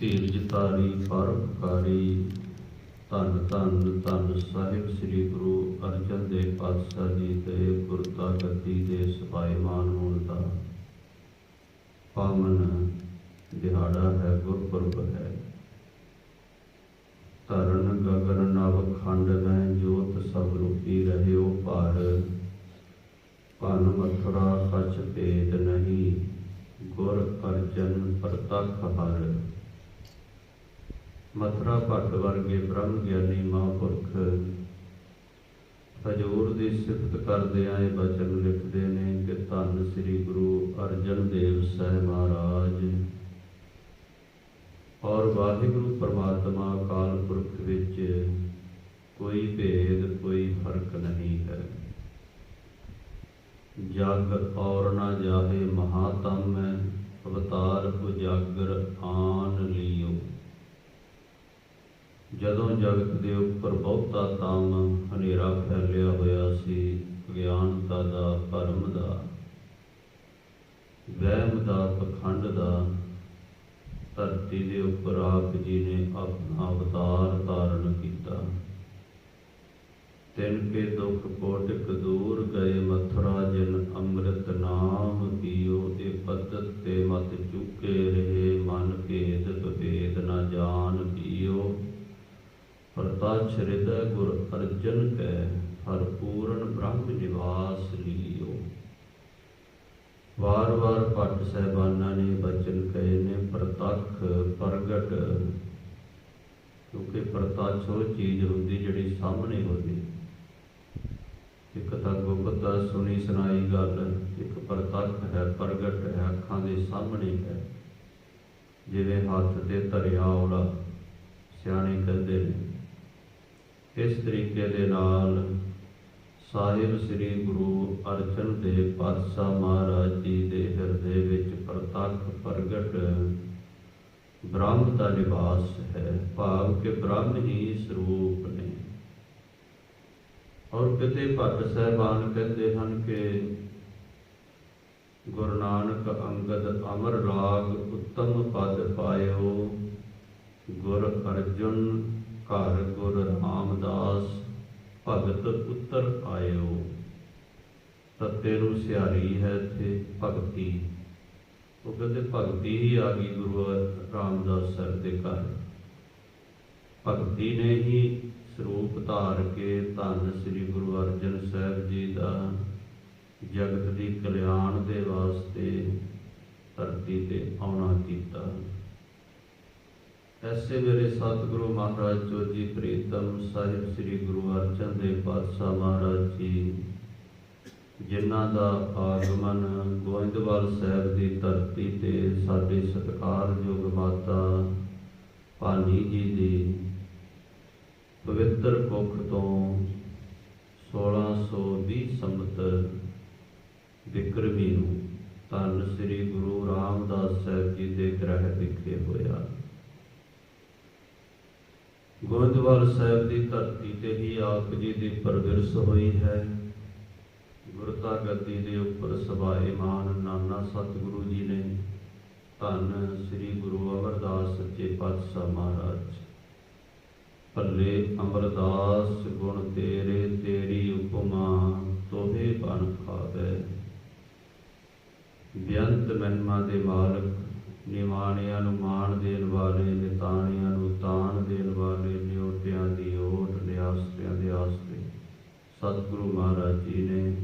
ਧੀਰਜ ਧਾਰੀ ਪਰਉਪਕਾਰੀ ਧੰਨ ਧੰਨ ਧੰਨ ਸਾਹਿਬ ਸ੍ਰੀ ਗੁਰੂ ਅਰਜਨ ਦੇਵ ਪਾਤਸ਼ਾਹ ਜੀ ਦੇ ਗੁਰਤਾ ਗੱਦੀ ਦੇ ਸਪਾਈਮਾਨ ਹੋਣ ਦਾ ਪਾਵਨ ਦਿਹਾੜਾ ਹੈ, ਗੁਰਪੁਰਬ ਹੈ। ਧਰਨ ਗਗਨ ਨਵ ਖੰਡ ਮੈਂ ਜੋਤ ਸਭ ਰੂਪੀ ਰਹਿਓ ਭਾਰ। ਭਨ ਮਥੁਰਾ ਕਛ ਭੇਦ ਨਹੀਂ, ਗੁਰ ਅਰਜਨ ਪ੍ਰਤਖ ਹਰ। ਮਥੁਰਾ ਭੱਟ ਵਰਗੇ ਬ੍ਰਹਮ ਗਿਆਨੀ ਮਹਾਂਪੁਰਖ ਹਜੂਰ ਦੀ ਸਿਫਤ ਕਰਦੇ ਆਏ ਬਚਨ ਲਿਖਦੇ ਨੇ ਕਿ ਧੰਨ ਸ੍ਰੀ ਗੁਰੂ ਅਰਜਨ ਦੇਵ ਸਾਹਿਬ ਮਹਾਰਾਜ। ਔਰ ਵਾਹਿਗੁਰੂ ਪਰਮਾਤਮਾ ਕਾਲ ਪੁਰਖ ਵਿੱਚ ਕੋਈ ਭੇਦ, ਕੋਈ ਫ਼ਰਕ ਨਹੀਂ ਹੈ। ਜਗ ਔਰ ਨਾ ਜਾਹੇ ਮਹਾਤਮ, ਅਵਤਾਰ ਉਜਾਗਰ ਆਨ ਲਿਓ। ਜਦੋਂ ਜਗਤ ਦੇ ਉੱਪਰ ਬਹੁਤਾ ਤਮ ਹਨੇਰਾ ਫੈਲਿਆ ਹੋਇਆ ਸੀ ਗਿਆਨਤਾ ਦਾ ਭਰਮ ਦਾ, ਵਹਿਮ ਦਾ ਪਖੰਡ ਦਾ, ਧਰਤੀ ਦੇ ਉੱਪਰ ਆਪ ਜੀ ਨੇ ਆਪਣਾ ਅਵਤਾਰ ਧਾਰਨ ਕੀਤਾ। ਤਿਨ ਕੇ ਦੁਖ ਕੋਟਿਕ ਦੂਰ ਗਏ ਮਥੁਰਾ, ਜਿਨ ਅੰਮ੍ਰਿਤ ਨਾਮ ਪੀਓ ਇਹ ਪਦਤ ਤੇ ਮਤ ਚੁੱਕੇ ਰਹੇ, ਮਨ ਭੇਦ ਭੇਦ ਨਾ ਜਾਣ ਪੀਓ ਪ੍ਰਤਾਛ ਹਿਰਦੈ ਗੁਰ ਅਰਜਨ ਕੈ, ਹਰ ਪੂਰਨ ਬ੍ਰਹਮ ਨਿਵਾਸ ਲੀਓ। ਵਾਰ ਵਾਰ ਭੱਟ ਸਹਿਬਾਨਾਂ ਨੇ ਬਚਨ ਕਹੇ ਨੇ, ਪ੍ਰਤੱਖ ਪ੍ਰਗਟ। ਕਿਉਂਕਿ ਪ੍ਰਤੱਖ ਉਹ ਚੀਜ਼ ਹੁੰਦੀ ਜਿਹੜੀ ਸਾਹਮਣੇ ਹੁੰਦੀ ਇੱਕ ਤਾਂ ਗੁਪਤ ਸੁਣੀ ਸੁਣਾਈ ਗੱਲ, ਇੱਕ ਪ੍ਰਤੱਖ ਹੈ, ਪ੍ਰਗਟ ਹੈ, ਅੱਖਾਂ ਦੇ ਸਾਹਮਣੇ ਹੈ। ਜਿਵੇਂ ਹੱਥ ਤੇ ਧਰਿਆ ਔਲਾ, ਸਿਆਣੇ ਕਹਿੰਦੇ ਨੇ ਇਸ ਤਰੀਕੇ ਦੇ ਨਾਲ ਸਾਹਿਬ ਸ੍ਰੀ ਗੁਰੂ ਅਰਜਨ ਦੇਵ ਪਾਤਸ਼ਾਹ ਮਹਾਰਾਜ ਜੀ ਦੇ ਹਿਰਦੇ ਵਿੱਚ ਪ੍ਰਤੱਖ ਪ੍ਰਗਟ ਬ੍ਰਹਮ ਦਾ ਨਿਵਾਸ ਹੈ, ਭਾਵ ਕਿ ਬ੍ਰਹਮ ਹੀ ਸਰੂਪ ਨੇ। ਔਰ ਕਿਤੇ ਭੱਟ ਸਹਿਬਾਨ ਕਹਿੰਦੇ ਹਨ ਕਿ ਗੁਰੂ ਨਾਨਕ ਅੰਗਦ ਅਮਰ ਰਾਗ ਉੱਤਮ ਪਦ ਪਾਇਓ, ਗੁਰ ਅਰਜੁਨ ਘਰ ਗੁਰ ਰਾਮਦਾਸ ਭਗਤ ਉੱਤਰ ਆਇਓ ਤਤੇ ਨੂੰ ਸਿਆਰੀ ਹੈ ਇੱਥੇ ਭਗਤੀ। ਉਹ ਕਹਿੰਦੇ ਭਗਤੀ ਹੀ ਆ ਗਈ ਗੁਰੂ ਰਾਮਦਾਸ ਸਰ ਦੇ ਘਰ। ਭਗਤੀ ਨੇ ਹੀ ਸਰੂਪ ਧਾਰ ਕੇ ਧੰਨ ਸ੍ਰੀ ਗੁਰੂ ਅਰਜਨ ਸਾਹਿਬ ਜੀ ਦਾ ਜਗਤ ਦੀ ਕਲਿਆਣ ਦੇ ਵਾਸਤੇ ਧਰਤੀ ਤੇ ਆਉਣਾ ਕੀਤਾ। ਐਸੇ ਵੇਲੇ ਸਤਿਗੁਰੂ ਮਹਾਰਾਜ ਜੋਜੀ ਪ੍ਰੀਤਮ ਸਾਹਿਬ ਸ੍ਰੀ ਗੁਰੂ ਅਰਜਨ ਦੇਵ ਪਾਤਸ਼ਾਹ ਮਹਾਰਾਜ ਜੀ, ਜਿਨ੍ਹਾਂ ਦਾ ਆਗਮਨ ਗੋਇੰਦਵਾਲ ਸਾਹਿਬ ਦੀ ਧਰਤੀ ਤੇ ਸਾਡੇ ਸਤਿਕਾਰਯੋਗ ਮਾਤਾ ਭਾਨੀ ਜੀ ਦੀ ਪਵਿੱਤਰ ਕੁੱਖ ਤੋਂ 1620 ਸੰਮਤ ਵਿਕਰਮੀ ਨੂੰ ਧੰਨ ਸ੍ਰੀ ਗੁਰੂ ਰਾਮਦਾਸ ਸਾਹਿਬ ਜੀ ਦੇ ਗ੍ਰਹਿ ਵਿਖੇ ਹੋਇਆ। ਗੁਰਦੁਆਰਾ ਸਾਹਿਬ ਦੀ ਧਰਤੀ ਤੇ ਹੀ ਆਪ ਜੀ ਦੀ ਪਰਵਿਰਸ ਹੋਈ ਹੈ। ਗੁਰਤਾ ਗੱਦੀ ਦੇ ਉੱਪਰ ਸਭਾਏ ਮਾਨ ਨਾਨਾ ਸਤਿਗੁਰੂ ਜੀ ਨੇ। ਧੰਨ ਸ੍ਰੀ ਗੁਰੂ ਅਮਰਦਾਸ ਸੱਚੇ ਪਾਤਸ਼ਾਹ ਮਹਾਰਾਜ। ਭੱਲੇ ਅਮਰਦਾਸ ਗੁਣ ਤੇਰੇ, ਤੇਰੀ ਉਪਮਾ ਤੋਹੇ ਬਨ ਖਾਵੇ। ਬਿਆੰਤ ਮਹਿਮਾ ਦੇ ਮਾਲਕ ਨਿਵਾਣਿਆਂ ਨੂੰ ਮਾਣ ਦੇਣ ਵਾਲੇ, ਨਿਤਾਣਿਆਂ ਨੂੰ ਤਾਣ ਦੇਣ ਵਾਲੇ ਨਿਉਟਿਆਂ ਦੀ ਓਟ ਨਿਆਸਰਿਆਂ ਦੇ ਆਸਤੇ। ਸਤਿਗੁਰੂ ਮਹਾਰਾਜ ਜੀ ਨੇ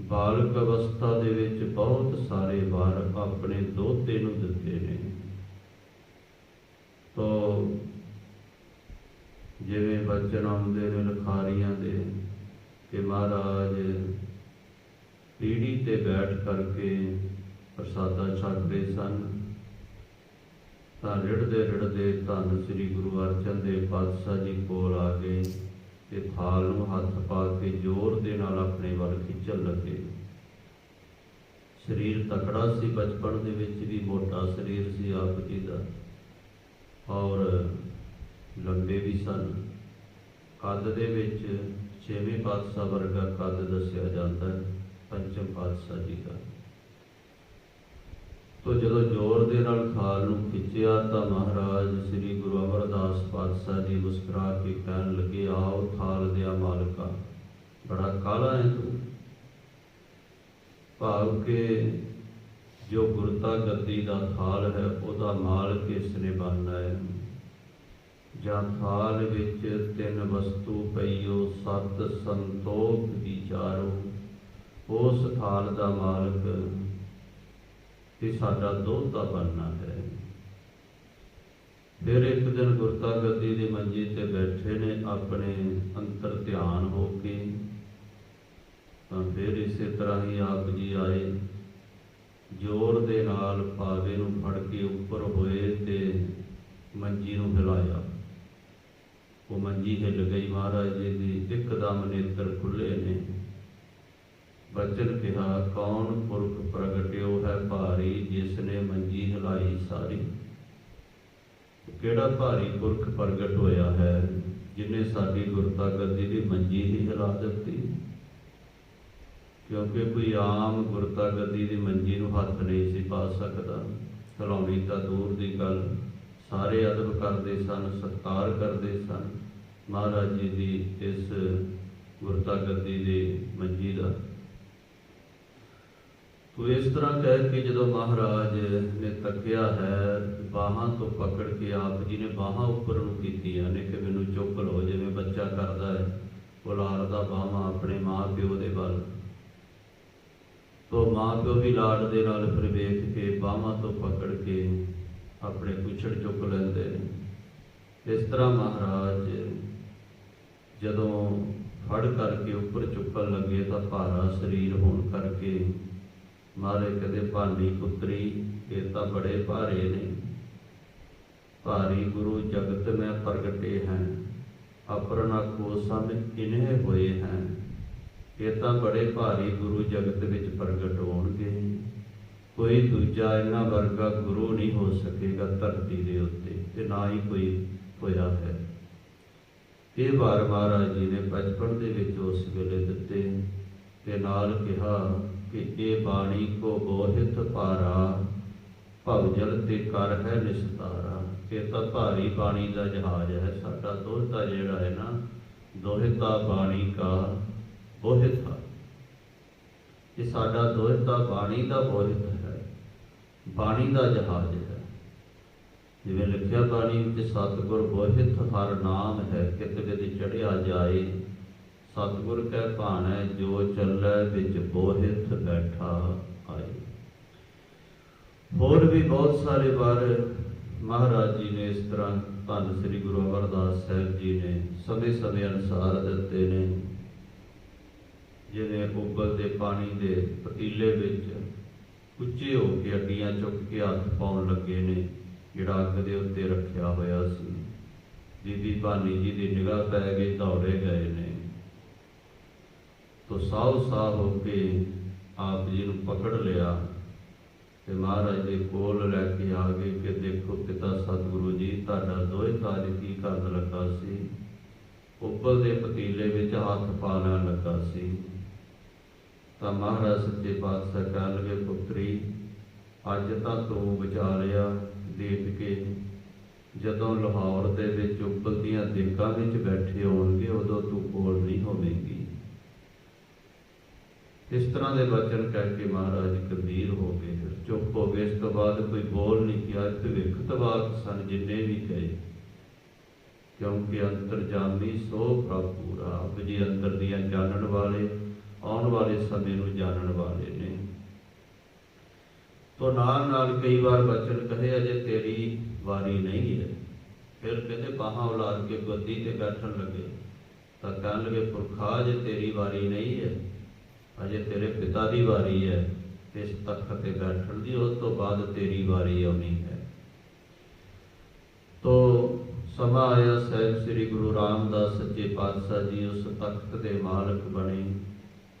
ਬਾਲਕ ਅਵਸਥਾ ਦੇ ਵਿੱਚ ਬਹੁਤ ਸਾਰੇ ਵਾਰ ਆਪਣੇ ਦੋਤੇ ਨੂੰ ਦਿੱਤੇ ਨੇ। ਤੋ ਜਿਵੇਂ ਬਚਨ ਆਉਂਦੇ ਨੇ ਲਖਾਰੀਆਂ ਦੇ ਕਿ ਮਹਾਰਾਜ ਪੀੜੀ ਤੇ ਬੈਠ ਕਰਕੇ ਪ੍ਰਸਾਦਾ ਛਕਦੇ ਸਨ। ਤਾਂ ਰਿੜਦੇ ਰਿੜਦੇ ਧੰਨ ਸ੍ਰੀ ਗੁਰੂ ਅਰਜਨ ਦੇਵ ਪਾਤਸ਼ਾਹ ਜੀ ਕੋਲ ਆ ਗਏ ਤੇ ਥਾਲ ਨੂੰ ਹੱਥ ਪਾ ਕੇ ਜ਼ੋਰ ਦੇ ਨਾਲ ਆਪਣੇ ਵੱਲ ਖਿੱਚਣ ਲੱਗੇ। ਸਰੀਰ ਤਕੜਾ ਸੀ, ਬਚਪਨ ਦੇ ਵਿੱਚ ਵੀ ਮੋਟਾ ਸਰੀਰ ਸੀ ਆਪ ਜੀ ਦਾ। ਔਰ ਲੰਬੇ ਵੀ ਸਨ। ਕੱਦ ਦੇ ਵਿੱਚ ਛੇਵੇਂ ਪਾਤਸ਼ਾਹ ਵਰਗਾ ਕੱਦ ਦੱਸਿਆ ਜਾਂਦਾ ਹੈ, ਪੰਚਮ ਪਾਤਸ਼ਾਹ ਜੀ ਦਾ। ਤੋ ਜਦੋਂ ਜ਼ੋਰ ਦੇ ਨਾਲ ਥਾਲ ਨੂੰ ਖਿੱਚਿਆ ਤਾਂ ਮਹਾਰਾਜ ਸ੍ਰੀ ਗੁਰੂ ਅਮਰਦਾਸ ਪਾਤਸ਼ਾਹ ਜੀ ਮੁਸਕਰਾ ਕੇ ਕਹਿਣ ਲੱਗੇ, ਆਓ ਥਾਲ ਦਿਆ ਮਾਲਕਾ, ਬੜਾ ਕਾਲਾ ਹੈ ਤੂੰ। ਭਾਵ ਕਿ ਜੋ ਗੁਰਤਾ ਗੱਦੀ ਦਾ ਥਾਲ ਹੈ, ਉਹਦਾ ਮਾਲਕ ਇਸ ਨੇ ਬਣਨਾ ਹੈ। ਜਾਂ ਥਾਲ ਵਿੱਚ ਤਿੰਨ ਵਸਤੂ ਪਈਓ, ਸਤ ਸੰਤੋਖ ਵਿਚਾਰੋ। ਉਸ ਥਾਲ ਦਾ ਮਾਲਕ ਤੇ ਸਾਡਾ ਦੋਹਤਾ ਬਣਨਾ ਹੈ। ਫਿਰ ਇੱਕ ਦਿਨ ਗੁਰਤਾ ਗੱਦੀ ਦੀ ਮੰਜੀ ਤੇ ਬੈਠੇ ਨੇ ਆਪਣੇ ਅੰਤਰ ਧਿਆਨ ਹੋ ਕੇ। ਤਾਂ ਫਿਰ ਇਸੇ ਤਰ੍ਹਾਂ ਹੀ ਆਪ ਜੀ ਆਏ। ਜ਼ੋਰ ਦੇ ਨਾਲ ਪਾਵੇ ਨੂੰ ਫੜ ਕੇ ਉੱਪਰ ਹੋਏ ਤੇ ਮੰਜੀ ਨੂੰ ਹਿਲਾਇਆ। ਉਹ ਮੰਜੀ ਹਿੱਲ ਗਈ ਮਹਾਰਾਜ ਜੀ ਦੀ, ਇੱਕਦਮ ਨੇਤਰ ਖੁੱਲੇ ਨੇ। ਬਚਨ ਕਿਹਾ, ਕੌਣ ਪੁਰਖ ਪ੍ਰਗਟਿਓ ਭਾਰੀ ਜਿਸ ਨੇ ਮੰਜੀ ਹਿਲਾਈ ਸਾਰੀ। ਕਿਹੜਾ ਭਾਰੀ ਪੁਰਖ ਪ੍ਰਗਟ ਹੋਇਆ ਹੈ, ਜਿਨੇ ਸਾਡੀ ਗੁਰਤਾ ਗੱਦੀ ਦੀ ਮੰਜੀ ਹੀ ਹਿਲਾ ਦਿੱਤੀ? ਕਿਉਂਕਿ ਕੋਈ ਆਮ ਗੁਰਤਾ ਗੱਦੀ ਦੀ ਮੰਜੀ ਨੂੰ ਹੱਥ ਨਹੀਂ ਸੀ ਪਾ ਸਕਦਾ। ਹਿਲਾਉਣੀ ਤਾਂ ਦੂਰ ਦੀ ਗੱਲ। ਸਾਰੇ ਅਦਬ ਕਰਦੇ ਸਨ, ਸਤਕਾਰ ਕਰਦੇ ਸਨ। ਮਹਾਰਾਜ ਜੀ ਦੀ ਇਸ ਗੁਰਤਾ ਗੱਦੀ ਦੀ ਮੰਜੀ ਦਾ ਤੋ ਇਸ ਤਰ੍ਹਾਂ ਕਹਿ ਕੇ ਜਦੋਂ ਮਹਾਰਾਜ ਨੇ ਤੱਕਿਆ ਹੈ, ਬਾਹਾਂ ਤੋਂ ਪਕੜ ਕੇ ਆਪ ਜੀ ਨੇ ਬਾਹਾਂ ਉੱਪਰ ਨੂੰ ਕੀਤੀਆਂ ਨੇ ਕਿ ਮੈਨੂੰ ਚੁੱਕ ਲਓ, ਜਿਵੇਂ ਬੱਚਾ ਕਰਦਾ ਹੈ, ਔਲਾਦ ਦਾ ਬਾਹਾਂ ਆਪਣੇ ਮਾਂ ਪਿਓ ਦੇ ਵੱਲ। ਤੋ ਮਾਂ ਪਿਓ ਵੀ ਲਾਡ ਦੇ ਨਾਲ ਫਿਰ ਵੇਖ ਕੇ ਬਾਹਾਂ ਤੋਂ ਪਕੜ ਕੇ ਆਪਣੇ ਪੁੱਛੜ ਚੁੱਕ ਲੈਂਦੇ ਨੇ। ਇਸ ਤਰ੍ਹਾਂ ਮਹਾਰਾਜ ਜਦੋਂ ਫੜ ਕਰਕੇ ਉੱਪਰ ਚੁੱਕਣ ਲੱਗੇ ਤਾਂ ਭਾਰਾ ਸਰੀਰ ਹੋਣ ਕਰਕੇ ਮਾਰੇ ਕਦੇ ਭਾਨੀ ਪੁੱਤਰੀ, ਇਹ ਤਾਂ ਬੜੇ ਭਾਰੇ ਨੇ। ਭਾਰੀ ਗੁਰੂ ਜਗਤ ਮੈਂ ਪ੍ਰਗਟੇ ਹੈ, ਅਪਰਨਾ ਕੋ ਸਮ ਇਨੇ ਹੋਏ ਹਨ ਇਹ ਤਾਂ ਬੜੇ ਭਾਰੀ ਗੁਰੂ ਜਗਤ ਵਿੱਚ ਪ੍ਰਗਟ ਹੋਣਗੇ। ਕੋਈ ਦੂਜਾ ਇਹਨਾਂ ਵਰਗਾ ਗੁਰੂ ਨਹੀਂ ਹੋ ਸਕੇਗਾ ਧਰਤੀ ਦੇ ਉੱਤੇ, ਤੇ ਨਾ ਹੀ ਕੋਈ ਹੋਇਆ ਹੈ। ਇਹ ਵਾਰ ਮਹਾਰਾਜ ਜੀ ਨੇ ਬਚਪਨ ਦੇ ਵਿੱਚ ਉਸ ਵੇਲੇ ਦਿੱਤੇ, ਤੇ ਨਾਲ ਕਿਹਾ ਕਿ ਬਾਣੀ ਕੋ ਬੋਹਿਤ ਭਾਰਾ, ਭਵ ਤੇ ਕਰ ਹੈ ਨਿਸਤਾਰਾ। ਇਹ ਤਾਂ ਭਾਰੀ ਬਾਣੀ ਦਾ ਜਹਾਜ਼ ਹੈ, ਸਾਡਾ ਦੋਹਤਾ ਜਿਹੜਾ ਹੈ ਨਾ ਦੋਹਿਤਾ ਬਾਣੀ ਕਾ ਬੋਹਿਤ ਹੈ। ਇਹ ਸਾਡਾ ਦੋਹਿਤਾ ਬਾਣੀ ਦਾ ਬੋਹਿਤ ਹੈ। ਬਾਣੀ ਦਾ ਜਹਾਜ਼ ਹੈ। ਜਿਵੇਂ ਲਿਖਿਆ ਬਾਣੀ ਵਿੱਚ, ਸਤਿਗੁਰ ਬੋਹਿਤ ਹਰ ਨਾਮ ਹੈ, ਕਿਤੇ ਕਿਤੇ ਚੜਿਆ ਜਾਏ ਸਤਿਗੁਰ ਕੈ ਭਾਣੈ, ਜੋ ਚੱਲੈ ਵਿੱਚ ਬੋਹਿਤ ਬੈਠਾ ਆਏ। ਹੋਰ ਵੀ ਬਹੁਤ ਸਾਰੇ ਵਾਰ ਮਹਾਰਾਜ ਜੀ ਨੇ ਇਸ ਤਰ੍ਹਾਂ ਧੰਨ ਸ੍ਰੀ ਗੁਰੂ ਅਮਰਦਾਸ ਸਾਹਿਬ ਜੀ ਨੇ ਸਮੇਂ ਸਮੇਂ ਅਨੁਸਾਰ ਦਿੱਤੇ ਨੇ ਜਿਹਦੇ ਉਬਲਦੇ ਪਾਣੀ ਦੇ ਪਤੀਲੇ ਵਿੱਚ ਉੱਚੇ ਹੋ ਕੇ ਅੱਡੀਆਂ ਚੁੱਕ ਕੇ ਹੱਥ ਪਾਉਣ ਲੱਗੇ ਨੇ, ਜਿਹੜਾ ਅੱਗ ਦੇ ਉੱਤੇ ਰੱਖਿਆ ਹੋਇਆ ਸੀ। ਬੀਬੀ ਭਾਨੀ ਜੀ ਦੀ ਨਿਗਾਹ ਪੈ ਗਈ, ਦੌੜੇ ਗਏ ਨੇ। ਤੋ ਸਾਹ ਹੋ ਕੇ ਆਪ ਜੀ ਨੂੰ ਪਕੜ ਲਿਆ ਤੇ ਮਹਾਰਾਜ ਦੇ ਕੋਲ ਲੈ ਕੇ ਆ ਗਏ ਕਿ ਦੇਖੋ ਪਿਤਾ ਸਤਿਗੁਰੂ ਜੀ, ਤੁਹਾਡਾ ਦੋਹੇ ਕਾਜ ਕੀ ਕਰਨ ਲੱਗਾ ਸੀ? ਉੱਪਰ ਦੇ ਪਤੀਲੇ ਵਿੱਚ ਹੱਥ ਪਾ ਲੱਗਾ ਸੀ। ਤਾਂ ਮਹਾਰਾਜ ਸੱਚੇ ਪਾਤਸ਼ਾਹ ਕਹਿਣ ਲੱਗੇ, ਪੁੱਤਰੀ, ਅੱਜ ਤਾਂ ਤੂੰ ਬਚਾ ਲਿਆ ਦੇਖ ਕੇ। ਜਦੋਂ ਲਾਹੌਰ ਦੇ ਵਿੱਚ ਉੱਪਰ ਦੀਆਂ ਦੇਗਾਂ ਵਿੱਚ ਬੈਠੇ ਹੋਣਗੇ, ਉਦੋਂ ਤੂੰ ਕੋਲ ਨਹੀਂ ਹੋਵੇਂਗੀ। ਇਸ ਤਰ੍ਹਾਂ ਦੇ ਵਚਨ ਕਹਿ ਕੇ ਮਹਾਰਾਜ ਗੰਭੀਰ ਹੋ ਗਏ ਚੁੱਪ ਹੋ ਗਏ। ਇਸ ਤੋਂ ਬਾਅਦ ਕੋਈ ਬੋਲ ਨਹੀਂ ਕਿਹਾ, ਭਵਿੱਖ ਤਵਾਕ ਸਨ ਜਿੰਨੇ ਵੀ ਗਏ ਕਿਉਂਕਿ ਅੰਤਰਜਾਮੀ ਸੋ ਪ੍ਰਭ ਪੂਰਾ ਜੀ, ਅੰਦਰ ਦੀਆਂ ਜਾਣਨ ਵਾਲੇ, ਆਉਣ ਵਾਲੇ ਸਮੇਂ ਨੂੰ ਜਾਣਨ ਵਾਲੇ ਨੇ। ਤੋ ਨਾਲ ਨਾਲ ਕਈ ਵਾਰ ਬਚਨ ਕਹੇ, ਅਜੇ ਤੇਰੀ ਵਾਰੀ ਨਹੀਂ ਹੈ। ਫਿਰ ਕਹਿੰਦੇ ਬਾਹਾਂ ਉਲਾਰ ਕੇ ਗੱਦੀ ਤੇ ਬੈਠਣ ਲੱਗੇ। ਤਾਂ ਕਹਿਣ ਲੱਗੇ, ਪੁਰਖਾ, ਅਜੇ ਤੇਰੀ ਵਾਰੀ ਨਹੀਂ ਹੈ। ਅਜੇ ਤੇਰੇ ਪਿਤਾ ਦੀ ਵਾਰੀ ਹੈ, ਇਸ ਤਖਤ ਤੇ ਬੈਠਣ ਦੀ, ਉਸ ਤੋਂ ਬਾਅਦ ਤੇਰੀ ਵਾਰੀ ਆਉਣੀ ਹੈ। ਤੋ ਸਮਾਂ ਆਇਆ ਸਹਿਬ ਸ੍ਰੀ ਗੁਰੂ ਰਾਮਦਾਸ ਸੱਚੇ ਪਾਤਸ਼ਾਹ ਜੀ, ਉਸ ਤਖਤ ਦੇ ਮਾਲਕ ਬਣੇ।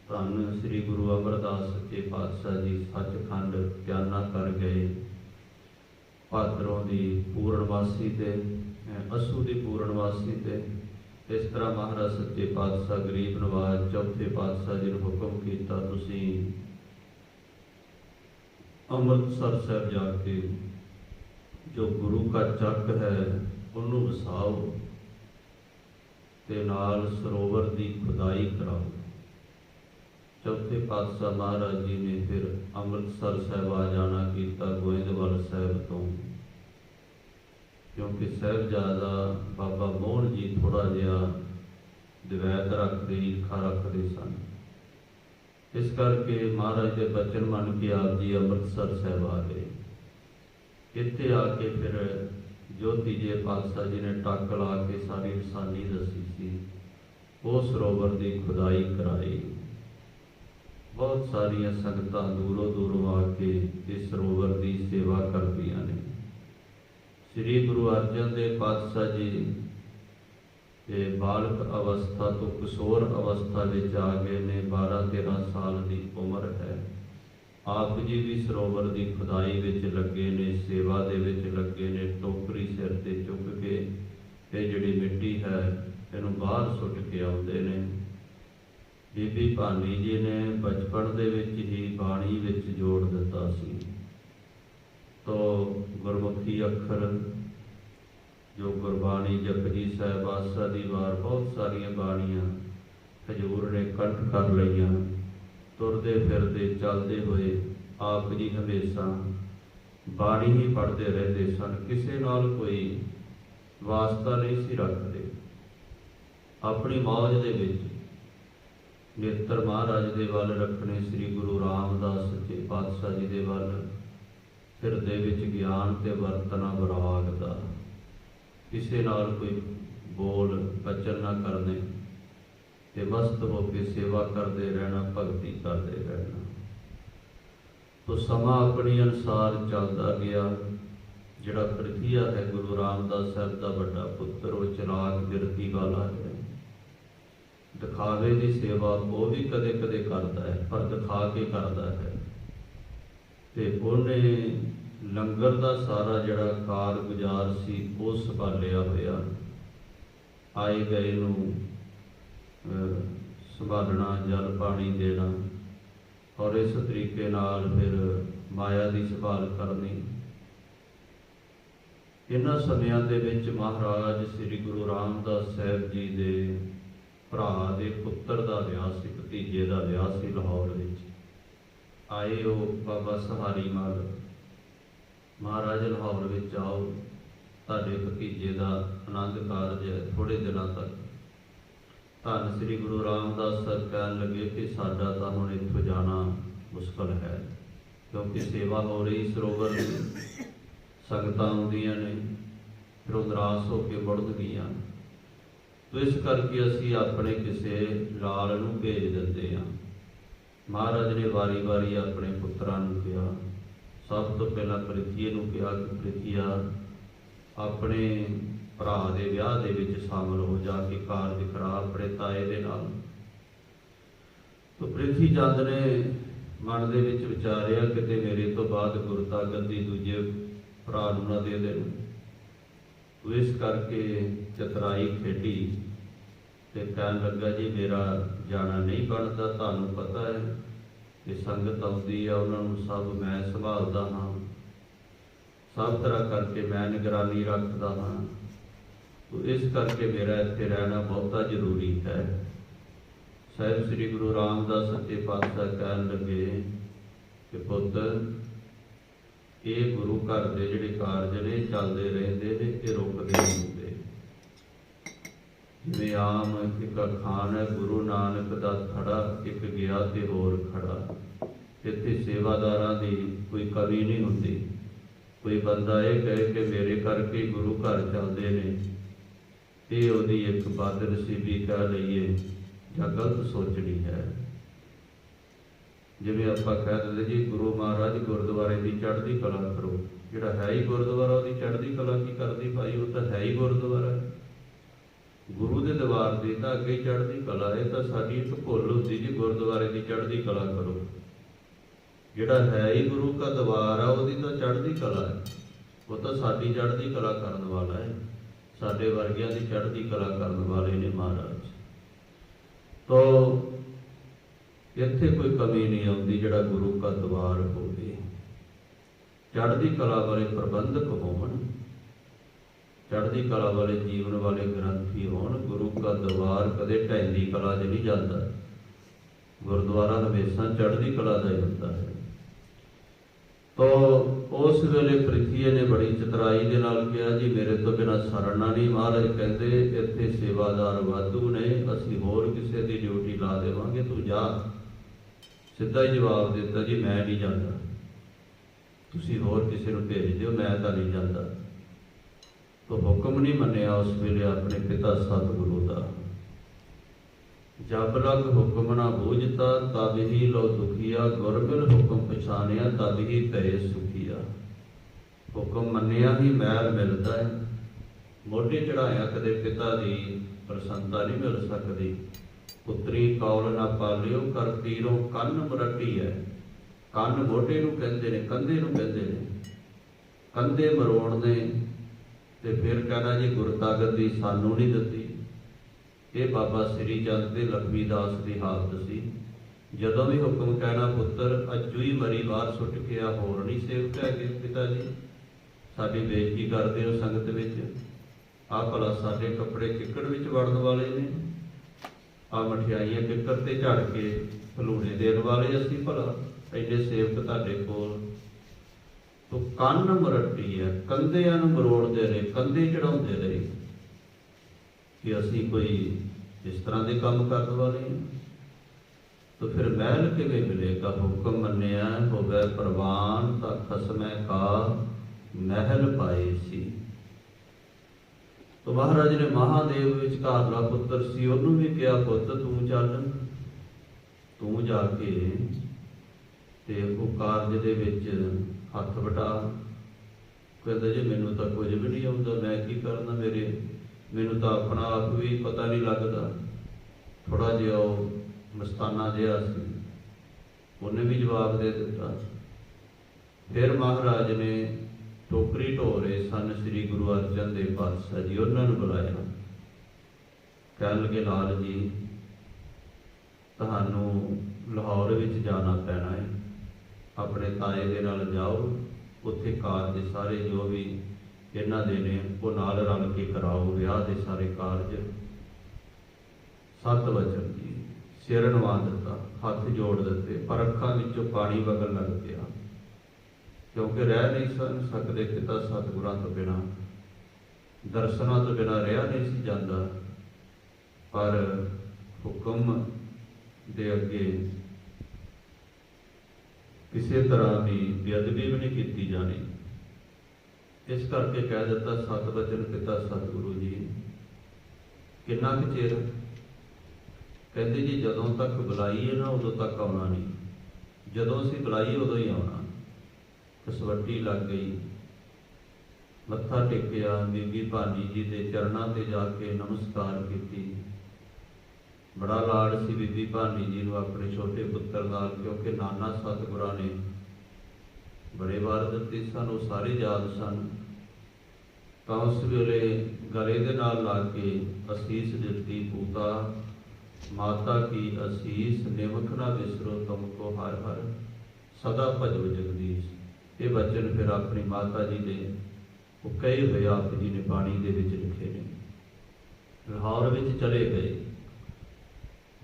ਧੰਨ ਸ੍ਰੀ ਗੁਰੂ ਅਮਰਦਾਸ ਸੱਚੇ ਪਾਤਸ਼ਾਹ ਜੀ, ਸੱਚਖੰਡ ਗਿਆਨਾ ਕਰ ਗਏ। ਭਾਦਰੋਂ ਦੀ ਪੂਰਨਵਾਸੀ ਤੇ, ਅਸੂ ਦੀ ਪੂਰਨਵਾਸੀ ਤੇ ਇਸ ਤਰ੍ਹਾਂ ਮਹਾਰਾਜ ਸੱਚੇ ਪਾਤਸ਼ਾਹ, ਗਰੀਬ ਨਵਾਜ, ਚੌਥੇ ਪਾਤਸ਼ਾਹ ਜੀ ਨੂੰ ਹੁਕਮ ਕੀਤਾ, ਤੁਸੀਂ ਅੰਮ੍ਰਿਤਸਰ ਸਾਹਿਬ ਜਾ ਕੇ ਜੋ ਗੁਰੂ ਕਾ ਚੱਕ ਹੈ, ਉਹਨੂੰ ਵਸਾਓ ਤੇ ਨਾਲ ਸਰੋਵਰ ਦੀ ਖੁਦਾਈ ਕਰਾਓ। ਚੌਥੇ ਪਾਤਸ਼ਾਹ ਮਹਾਰਾਜ ਜੀ ਨੇ ਫਿਰ ਅੰਮ੍ਰਿਤਸਰ ਸਾਹਿਬ ਆ ਜਾਣਾ, ਕੀਤਾ ਗੋਇੰਦਵਾਲ ਸਾਹਿਬ ਤੋਂ। ਕਿਉਂਕਿ ਸਾਹਿਬਜ਼ਾਦਾ ਬਾਬਾ ਮੋਹਨ ਜੀ ਥੋੜਾ ਜਿਹਾ ਦਿਵੈਤ ਰੱਖਦੇ ਈਰਖਾ ਰੱਖਦੇ ਸਨ। ਇਸ ਕਰਕੇ ਮਹਾਰਾਜ ਦੇ ਬਚਨ ਮੰਨ ਕੇ ਆਪ ਜੀ ਅੰਮ੍ਰਿਤਸਰ ਸਾਹਿਬ ਆ ਗਏ। ਇੱਥੇ ਆ ਕੇ ਫਿਰ ਜੋ ਤੀਜੇ ਪਾਤਸ਼ਾਹ ਜੀ ਨੇ ਟੱਕ ਲਾ ਕੇ ਸਾਰੀ ਨਿਸ਼ਾਨੀ ਦੱਸੀ ਸੀ। ਉਹ ਸਰੋਵਰ ਦੀ ਖੁਦਾਈ ਕਰਾਈ। ਬਹੁਤ ਸਾਰੀਆਂ ਸੰਗਤਾਂ ਦੂਰੋਂ ਦੂਰੋਂ ਆ ਕੇ ਇਸ ਸਰੋਵਰ ਦੀ ਸੇਵਾ ਕਰਦੀਆਂ ਨੇ। ਸ੍ਰੀ ਗੁਰੂ ਅਰਜਨ ਦੇਵ ਪਾਤਸ਼ਾਹ ਜੀ ਇਹ ਬਾਲਕ ਅਵਸਥਾ ਤੋਂ ਕਿਸ਼ੋਰ ਅਵਸਥਾ ਵਿੱਚ ਆ ਗਏ ਨੇ 12 13 ਸਾਲ ਦੀ ਉਮਰ ਹੈ। ਆਪ ਜੀ ਵੀ ਸਰੋਵਰ ਦੀ ਖੁਦਾਈ ਵਿੱਚ ਲੱਗੇ ਨੇ, ਸੇਵਾ ਦੇ ਵਿੱਚ ਲੱਗੇ ਨੇ, ਟੋਕਰੀ ਸਿਰ ਤੇ ਚੁੱਕ ਕੇ ਇਹ ਜਿਹੜੀ ਮਿੱਟੀ ਹੈ, ਇਹਨੂੰ ਬਾਹਰ ਸੁੱਟ ਕੇ ਆਉਂਦੇ ਨੇ। ਬੀਬੀ ਭਾਨੀ ਜੀ ਨੇ ਬਚਪਨ ਦੇ ਵਿੱਚ ਹੀ ਬਾਣੀ ਵਿੱਚ ਜੋੜ ਦਿੱਤਾ ਸੀ। ਤੋ ਗੁਰਮੁਖੀ ਅੱਖਰ, ਜੋ ਗੁਰਬਾਣੀ ਜਪਜੀ ਸਾਹਿਬ, ਆਸਾ ਦੀ ਵਾਰ ਬਹੁਤ ਸਾਰੀਆਂ ਬਾਣੀਆਂ ਹਜੂਰ ਨੇ ਕੰਠ ਕਰ ਲਈਆਂ। ਤੁਰਦੇ ਫਿਰਦੇ, ਚੱਲਦੇ ਹੋਏ ਆਪ ਜੀ ਹਮੇਸ਼ਾ ਬਾਣੀ ਹੀ ਪੜ੍ਹਦੇ ਰਹਿੰਦੇ ਸਨ। ਕਿਸੇ ਨਾਲ ਕੋਈ ਵਾਸਤਾ ਨਹੀਂ ਸੀ ਰੱਖਦੇ। ਆਪਣੀ ਮੌਜ ਦੇ ਵਿੱਚ ਨੇਤਰ ਮਹਾਰਾਜ ਦੇ ਵੱਲ ਰੱਖਣੇ ਸ੍ਰੀ ਗੁਰੂ ਰਾਮਦਾਸ ਸੱਚੇ ਪਾਤਸ਼ਾਹ ਜੀ ਦੇ ਵੱਲ ਹਿਰਦੇ ਵਿੱਚ ਗਿਆਨ ਤੇ ਵਰਤਨਾ ਵਿਰਾਗ ਦਾ। ਕਿਸੇ ਨਾਲ ਕੋਈ ਬੋਲ ਬਚਨ ਨਾ ਕਰਨੇ ਤੇ ਮਸਤ ਹੋ ਕੇ ਸੇਵਾ ਕਰਦੇ ਰਹਿਣਾ, ਭਗਤੀ ਕਰਦੇ ਰਹਿਣਾ। ਤੋ ਸਮਾਂ ਆਪਣੀ ਅਨੁਸਾਰ ਚੱਲਦਾ ਗਿਆ, ਜਿਹੜਾ ਪ੍ਰਤੀਆ ਹੈ ਗੁਰੂ ਰਾਮਦਾਸ ਸਾਹਿਬ ਦਾ ਵੱਡਾ ਪੁੱਤਰ, ਉਹ ਚਿਰਾਗ ਬਿਰਤੀ ਵਾਲਾ ਹੈ। ਦਿਖਾਵੇ ਦੀ ਸੇਵਾ ਉਹ ਵੀ ਕਦੇ ਕਦੇ ਕਰਦਾ ਹੈ, ਪਰ ਦਿਖਾ ਕੇ ਕਰਦਾ ਹੈ। ਤੇ ਉਹਨੇ ਲੰਗਰ ਦਾ ਸਾਰਾ ਜਿਹੜਾ ਕਾਰਗੁਜ਼ਾਰ ਸੀ, ਉਹ ਸੰਭਾਲਿਆ ਹੋਇਆ। ਆਏ ਗਏ ਨੂੰ ਸੰਭਾਲਣਾ, ਜਲ ਪਾਣੀ ਦੇਣਾ ਔਰ ਇਸ ਤਰੀਕੇ ਨਾਲ ਫਿਰ ਮਾਇਆ ਦੀ ਸੰਭਾਲ ਕਰਨੀ। ਇਹਨਾਂ ਸਮਿਆਂ ਦੇ ਵਿੱਚ ਮਹਾਰਾਜ ਸ੍ਰੀ ਗੁਰੂ ਰਾਮਦਾਸ ਸਾਹਿਬ ਜੀ ਦੇ ਭਰਾ ਦੇ ਪੁੱਤਰ ਦਾ ਵਿਆਹ ਸੀ, ਭਤੀਜੇ ਦਾ ਵਿਆਹ ਸੀ ਲਾਹੌਰ ਵਿੱਚ। ਆਏ ਹੋ ਬਾਬਾ ਸਹਾਰੀ ਮਲ। ਮਹਾਰਾਜ ਲਾਹੌਰ ਵਿੱਚ ਆਓ। ਤੁਹਾਡੇ ਭਤੀਜੇ ਦਾ ਆਨੰਦ ਕਾਰਜ ਹੈ ਥੋੜੇ ਦਿਨਾਂ ਤੱਕ। ਧੰਨ ਸ੍ਰੀ ਗੁਰੂ ਰਾਮਦਾਸ ਸਰ ਕਹਿਣ ਲੱਗੇ ਕਿ ਸਾਡਾ ਤਾਂ ਹੁਣ ਇੱਥੋਂ ਜਾਣਾ ਮੁਸ਼ਕਲ ਹੈ, ਕਿਉਂਕਿ ਸੇਵਾ ਹੋ ਰਹੀ ਸਰੋਵਰ ਦੀ। ਸੰਗਤਾਂ ਆਉਂਦੀਆਂ ਨੇ, ਫਿਰ ਉਹ ਹੋ ਕੇ ਮੁੜਦ ਗਈਆਂ। ਤੋ ਇਸ ਕਰਕੇ ਅਸੀਂ ਆਪਣੇ ਕਿਸੇ ਲਾਲ ਨੂੰ ਭੇਜ ਦਿੰਦੇ ਹਾਂ। ਮਹਾਰਾਜ ਨੇ ਵਾਰੀ-ਵਾਰੀ ਆਪਣੇ ਪੁੱਤਰਾਂ ਨੂੰ ਕਿਹਾ, ਸਭ ਤੋਂ ਪਹਿਲਾਂ ਪ੍ਰਿਥੀਏ ਨੂੰ ਕਿਹਾ ਕਿ ਪ੍ਰਿਥੀਆ, ਆਪਣੇ ਭਰਾ ਦੇ ਵਿਆਹ ਦੇ ਵਿੱਚ ਸ਼ਾਮਲ ਹੋ ਜਾ ਕੇ ਕਾਰਜ ਕਰਾ ਆਪਣੇ ਤਾਏ ਦੇ ਨਾਲ। ਤੋ ਪ੍ਰਿਥੀ ਚੰਦ ਨੇ ਮਨ ਦੇ ਵਿੱਚ ਵਿਚਾਰਿਆ ਕਿਤੇ ਮੇਰੇ ਤੋਂ ਬਾਅਦ ਗੁਰਤਾ ਗੱਦੀ ਦੂਜੇ ਭਰਾ ਨੂੰ ਨਾ ਦੇ ਦੇਣ। ਇਸ ਕਰਕੇ ਚਤਰਾਈ ਖੇਡੀ ਤੇ ਕਹਿਣ ਲੱਗਾ, ਜੀ ਮੇਰਾ ਜਾਣਾ ਨਹੀਂ ਬਣਦਾ, ਤੁਹਾਨੂੰ ਪਤਾ ਹੈ ਕਿ ਸੰਗਤ ਆਉਂਦੀ ਆ, ਉਹਨਾਂ ਨੂੰ ਸਭ ਮੈਂ ਸੰਭਾਲਦਾ ਹਾਂ। ਸਭ ਤਰ੍ਹਾਂ ਕਰਕੇ ਮੈਂ ਨਿਗਰਾਨੀ ਰੱਖਦਾ ਹਾਂ। ਤੋ ਇਸ ਕਰਕੇ ਮੇਰਾ ਇੱਥੇ ਰਹਿਣਾ ਬਹੁਤਾ ਜ਼ਰੂਰੀ ਹੈ। ਸਾਹਿਬ ਸ੍ਰੀ ਗੁਰੂ ਰਾਮਦਾਸ ਸੱਚੇ ਪਾਤਸ਼ਾਹ ਕਹਿਣ ਲੱਗੇ ਕਿ ਪੁੱਤ, ਇਹ ਗੁਰੂ ਘਰ ਦੇ ਜਿਹੜੇ ਕਾਰਜ ਨੇ, ਚੱਲਦੇ ਰਹਿੰਦੇ ਨੇ, ਇਹ ਰੁਕਦੇ ਨਹੀਂ। ਹੁੰਦੇ ਜਿਵੇਂ ਆਮ ਇੱਕ ਖਾਨ ਹੈ, ਗੁਰੂ ਨਾਨਕ ਦਾ ਖੜਾ, ਇੱਕ ਗਿਆ ਤੇ ਹੋਰ ਖੜਾ। ਇੱਥੇ ਸੇਵਾਦਾਰਾਂ ਦੀ ਕੋਈ ਕਮੀ ਨਹੀਂ ਹੁੰਦੀ। ਕੋਈ ਬੰਦਾ ਇਹ ਕਹੇ ਕਿ ਮੇਰੇ ਕਰਕੇ ਗੁਰੂ ਘਰ ਚੱਲਦੇ ਨੇ। ਇਹ ਉਹਦੀ ਇੱਕ ਬਦ ਕਹਿ ਲਈਏ ਜਾਂ ਗਲਤ ਸੋਚਣੀ ਹੈ। ਜਿਵੇਂ ਆਪਾਂ ਕਹਿ ਦਿੰਦੇ ਜੀ, ਗੁਰੂ ਮਹਾਰਾਜ ਗੁਰਦੁਆਰੇ ਦੀ ਚੜ੍ਹਦੀ ਕਲਾ ਕਰੋ। ਜਿਹੜਾ ਹੈ ਹੀ ਗੁਰਦੁਆਰਾ, ਉਹਦੀ ਚੜ੍ਹਦੀ ਕਲਾ ਕੀ ਕਰਦੀ ਭਾਈ? ਉਹ ਤਾਂ ਹੈ ਹੀ ਗੁਰਦੁਆਰਾ। ਗੁਰੂ ਦੇ ਦਰਬਾਰ ਦੀ ਤਾਂ ਅੱਗੇ ਹੀ ਚੜ੍ਹਦੀ ਕਲਾ ਹੈ, ਤਾਂ ਸਾਡੀ ਇੱਕ ਭੁੱਲ ਹੁੰਦੀ ਜੀ, ਗੁਰਦੁਆਰੇ ਦੀ ਚੜ੍ਹਦੀ ਕਲਾ ਕਰੋ। ਜਿਹੜਾ ਹੈ ਹੀ ਗੁਰੂ ਦਾ ਦਰਬਾਰ ਆ, ਉਹਦੀ ਤਾਂ ਚੜ੍ਹਦੀ ਕਲਾ ਹੈ। ਉਹ ਤਾਂ ਸਾਡੀ ਚੜ੍ਹਦੀ ਕਲਾ ਕਰਨ ਵਾਲਾ ਹੈ। ਸਾਡੇ ਵਰਗਿਆਂ ਦੀ ਚੜ੍ਹਦੀ ਕਲਾ ਕਰਨ ਵਾਲੇ ਨੇ ਮਹਾਰਾਜ। ਤੋਂ ਇੱਥੇ ਕੋਈ ਕਮੀ ਨਹੀਂ ਆਉਂਦੀ, ਜਿਹੜਾ ਗੁਰੂ ਦਾ ਦਰਬਾਰ ਹੋਵੇ। ਚੜ੍ਹਦੀ ਕਲਾ ਵਾਲੇ ਪ੍ਰਬੰਧਕ ਹੋਣ ਚੜ੍ਹਦੀ ਕਲਾ ਵਾਲੇ ਜੀਵਨ ਵਾਲੇ ਗ੍ਰੰਥੀ ਹੋਣ, ਗੁਰੂ ਦਾ ਦਰਬਾਰ ਕਦੇ ਢਹਿੰਦੀ ਕਲਾ 'ਚ ਨਹੀਂ ਜਾਂਦਾ। ਗੁਰਦੁਆਰਾ ਹਮੇਸ਼ਾ ਚੜ੍ਹਦੀ ਕਲਾ ਦਾ ਹੀ ਹੁੰਦਾ ਹੈ। ਤੋ ਉਸ ਵੇਲੇ ਪ੍ਰਿਥੀਏ ਨੇ ਬੜੀ ਚਤਰਾਈ ਦੇ ਨਾਲ ਕਿਹਾ, ਜੀ, ਮੇਰੇ ਤੋਂ ਬਿਨਾ ਸਰਣਾ ਨਹੀਂ ਮਹਾਰਾਜ, ਕਹਿੰਦੇ, ਇੱਥੇ ਸੇਵਾਦਾਰ ਵਾਧੂ ਨੇ, ਅਸੀਂ ਹੋਰ ਕਿਸੇ ਦੀ ਡਿਊਟੀ ਲਾ ਦੇਵਾਂਗੇ, ਤੂੰ ਜਾ। ਸਿੱਧਾ ਹੀ ਜਵਾਬ ਦਿੱਤਾ, ਜੀ, ਮੈਂ ਨਹੀਂ ਜਾਂਦਾ। ਤੁਸੀਂ ਹੋਰ ਕਿਸੇ ਨੂੰ ਭੇਜ ਦਿਓ, ਮੈਂ ਤਾਂ ਨਹੀਂ ਜਾਂਦਾ। ਤੋ ਹੁਕਮ ਨਹੀਂ ਮੰਨਿਆ ਉਸ ਵੇਲੇ ਆਪਣੇ ਪਿਤਾ ਸਤਿਗੁਰੂ ਦਾ। ਜਬ ਲਗ ਹੁਕਮ ਨਾ ਬੂਝਤਾ, ਤਦ ਹੀ ਲੋ ਦੁਖੀਆ ਗੁਰਬਿਲ ਹੁਕਮ ਪਛਾਨਿਆ, ਤਦ ਹੀ ਪਏ ਸੁਖੀਆ। ਹੁਕਮ ਮੰਨਿਆ ਹੀ ਮੈਲ ਮਿਲਦਾ ਹੈ। ਮੋਢੇ ਚੜਾਇਆ ਕਦੇ ਪਿਤਾ ਦੀ ਪ੍ਰਸੰਨਤਾ ਨਹੀਂ ਮਿਲ ਸਕਦੀ। ਪੁੱਤਰੀ ਕੌਲ ਨਾ ਪਾਲਿਓ, ਕਰ ਪੀਰੋ, ਕੰਨ ਮਰਟੀ ਹੈ। ਕੰਨ ਮੋਢੇ ਨੂੰ ਕਹਿੰਦੇ ਨੇ, ਕੰਧੇ ਨੂੰ ਕਹਿੰਦੇ ਨੇ। ਕੰਧੇ ਮਰੋੜ ਦੇ ਤੇ ਫਿਰ ਕਹਿੰਦਾ ਜੀ, ਗੁਰਤਾਗਤ ਦੀ ਸਾਨੂੰ ਨਹੀਂ ਦਿੱਤੀ। ਇਹ ਬਾਬਾ ਸ੍ਰੀ ਚੰਦ ਤੇ ਲਖਮੀ ਦਾਸ ਦੀ ਹਾਲਤ ਸੀ। ਜਦੋਂ ਵੀ ਹੁਕਮ ਕਹਿਣਾ, ਪੁੱਤਰ, ਅੱਜੂ ਹੀ ਮਰੀ ਬਾਹਰ ਸੁੱਟ ਕੇ ਆ, ਹੋਰ ਨਹੀਂ ਸੇਵਕ ਹੈਗੇ ਪਿਤਾ ਜੀ ਸਾਡੀ ਬੇਇੱਜ਼ਤੀ ਕਰਦੇ ਹੋ ਸੰਗਤ ਵਿੱਚ। ਆਹ ਭਲਾ ਸਾਡੇ ਕੱਪੜੇ ਚਿੱਕੜ ਵਿੱਚ ਵੜਨ ਵਾਲੇ ਨੇ। ਆ ਮਠਿਆਈਆਂ ਕਿੱਕਰ ਤੇ ਝੜ ਕੇ ਫਲੂਣੇ ਦੇਣ ਵਾਲੇ ਅਸੀਂ ਭਲਾ। ਐਡੇ ਸੇਵਕ ਤੁਹਾਡੇ ਕੋਲ ਤੋ ਕੰਨ ਮਰੱਟੀ ਹੈ, ਕੰਧਿਆਂ ਨੂੰ ਮਰੋੜਦੇ ਰਹੇ, ਕੰਧੇ ਚੜਾਉਂਦੇ ਰਹੇ ਕਿ ਅਸੀਂ ਕੋਈ ਇਸ ਤਰ੍ਹਾਂ ਦੇ ਕੰਮ ਕਰਨ ਵਾਲੇ ਹਾਂ। ਫਿਰ ਮਹਿਲ ਕਿਵੇਂ ਮਿਲੇਗਾ? ਹੁਕਮ ਮੰਨਿਆ ਹੋਵੇ ਪ੍ਰਵਾਨ ਤਾਂ ਖਸਮੈ ਕਾ ਮਹਿਲ ਪਾਏ ਸੀ। ਤੋ ਮਹਾਰਾਜ ਨੇ ਮਹਾਦੇਵ ਵਿੱਚ ਕਾਦਲਾ ਪੁੱਤਰ, ਸੀ ਉਹਨੂੰ ਵੀ ਕਿਹਾ, ਪੁੱਤ, ਤੂੰ ਚੱਲ। ਤੂੰ ਜਾ ਕੇ ਤੇ ਉਹ ਕਾਰਜ ਦੇ ਵਿੱਚ ਹੱਥ ਵਟਾ ਕਹਿੰਦਾ ਜੀ, ਮੈਨੂੰ ਤਾਂ ਕੁਝ ਵੀ ਨਹੀਂ ਆਉਂਦਾ। ਮੈਂ ਕੀ ਕਰਨਾ ਮੇਰੇ? ਮੈਨੂੰ ਤਾਂ ਆਪਣਾ ਆਪ ਵੀ ਪਤਾ ਨਹੀਂ ਲੱਗਦਾ। ਥੋੜਾ ਜਿਹਾ ਉਹ ਮਸਤਾਨਾ ਜਿਹਾ ਸੀ। ਉਹਨੇ ਵੀ ਜਵਾਬ ਦੇ ਦਿੱਤਾ। ਫਿਰ ਮਹਾਰਾਜ ਨੇ ਟੋਕਰੀ ਢੋ ਰਹੇ ਸਨ ਸ੍ਰੀ ਗੁਰੂ ਅਰਜਨ ਦੇਵ ਪਾਤਸ਼ਾਹ ਜੀ। ਉਹਨਾਂ ਨੂੰ ਬੁਲਾਇਆ। ਕਹਿਣ ਲੱਗੇ, ਲਾਲ ਜੀ, ਤੁਹਾਨੂੰ ਲਾਹੌਰ ਵਿੱਚ ਜਾਣਾ ਪੈਣਾ ਹੈ। ਆਪਣੇ ਤਾਏ ਦੇ ਨਾਲ ਜਾਓ, ਉੱਥੇ ਕਾਰਜ ਸਾਰੇ ਜੋ ਵੀ ਇਹਨਾਂ ਦੇ ਨੇ, ਉਹ ਨਾਲ ਰਲ ਕੇ ਕਰਾਓ, ਵਿਆਹ ਦੇ ਸਾਰੇ ਕਾਰਜ। ਸਤ ਵਚਨ ਜੀ, ਸਿਰ ਨਵਾ ਦਿੱਤਾ, ਹੱਥ ਜੋੜ ਦਿੱਤੇ, ਪਰ ਅੱਖਾਂ ਵਿੱਚੋਂ ਪਾਣੀ ਵਗਣ ਲੱਗ ਪਿਆ। ਕਿਉਂਕਿ ਰਹਿ ਨਹੀਂ ਸਨ ਸਕਦੇ ਪਿਤਾ ਸਤਿਗੁਰਾਂ ਤੋਂ ਬਿਨਾ। ਦਰਸ਼ਨਾਂ ਤੋਂ ਬਿਨਾ ਰਿਹਾ ਨਹੀਂ ਸੀ ਜਾਂਦਾ। ਪਰ ਹੁਕਮ ਦੇ ਅੱਗੇ ਕਿਸੇ ਤਰ੍ਹਾਂ ਦੀ ਬੇਅਦਬੀ ਵੀ ਨਹੀਂ ਕੀਤੀ ਜਾਣੀ। ਇਸ ਕਰਕੇ ਕਹਿ ਦਿੱਤਾ ਸਤ ਵਚਨ ਪਿਤਾ ਸਤਿਗੁਰੂ ਜੀ, ਕਿੰਨਾ ਕੁ ਚਿਰ? ਕਹਿੰਦੇ ਜੀ, ਜਦੋਂ ਤੱਕ ਬੁਲਾਈਏ ਨਾ, ਉਦੋਂ ਤੱਕ ਆਉਣਾ ਨਹੀਂ। ਜਦੋਂ ਅਸੀਂ ਬੁਲਾਈਏ ਉਦੋਂ ਹੀ ਆਉਣਾ। ਕਸਵੱਟੀ ਲੱਗ ਗਈ। ਮੱਥਾ ਟੇਕਿਆ, ਬੀਬੀ ਭਾਨੀ ਜੀ ਦੇ ਚਰਨਾਂ ਤੇ ਜਾ ਕੇ ਨਮਸਕਾਰ ਕੀਤੀ। ਬੜਾ ਲਾਡ ਸੀ ਬੀਬੀ ਭਾਨੀ ਜੀ ਨੂੰ ਆਪਣੇ ਛੋਟੇ ਪੁੱਤਰ ਨਾਲ, ਕਿਉਂਕਿ ਨਾਨਾ ਸਤਿਗੁਰਾਂ ਨੇ ਬੜੇ ਵਾਰ ਦਿੱਤੇ ਸਨ, ਉਹ ਸਾਰੇ ਯਾਦ ਸਨ। ਤਾਂ ਉਸ ਵੇਲੇ ਗਲੇ ਦੇ ਨਾਲ ਲਾ ਕੇ ਅਸੀਸ ਦਿੱਤੀ ਪੂਤਾ ਮਾਤਾ ਕੀ ਅਸੀਸ ਨਿਮਖ ਨਾ ਵਿਸਰੋ ਤੁਮ ਕੋ ਹਰ ਹਰ, ਸਦਾ ਭਜੋ ਜਗਦੀਸ਼। ਇਹ ਬਚਨ ਫਿਰ ਆਪਣੀ ਮਾਤਾ ਜੀ ਦੇ ਉਹ ਕਹੇ ਹੋਏ ਆਪ ਜੀ ਨੇ ਬਾਣੀ ਦੇ ਵਿੱਚ ਲਿਖੇ ਨੇ। ਲਾਹੌਰ ਵਿੱਚ ਚਲੇ ਗਏ।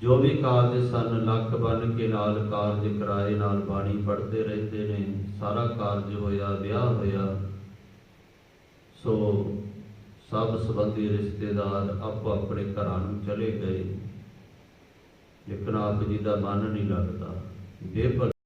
ਜੋ ਵੀ ਕਾਰਜ ਸਨ, ਲੱਖ ਬਨ ਕੇ ਨਾਲ ਕਾਰਜ ਕਰਾਏ ਨਾਲ ਬਾਣੀ ਪੜ੍ਹਦੇ ਰਹਿੰਦੇ ਨੇ, ਸਾਰਾ ਕਾਰਜ ਹੋਇਆ, ਵਿਆਹ ਹੋਇਆ। ਸੋ ਸਭ ਸੰਬੰਧੀ ਰਿਸ਼ਤੇਦਾਰ ਆਪੋ ਆਪਣੇ ਘਰਾਂ ਨੂੰ ਚਲੇ ਗਏ। ਲੇਕਿਨ ਆਪ ਜੀ ਦਾ ਮਨ ਨਹੀਂ ਲੱਗਦਾ। ਬੇਪਰ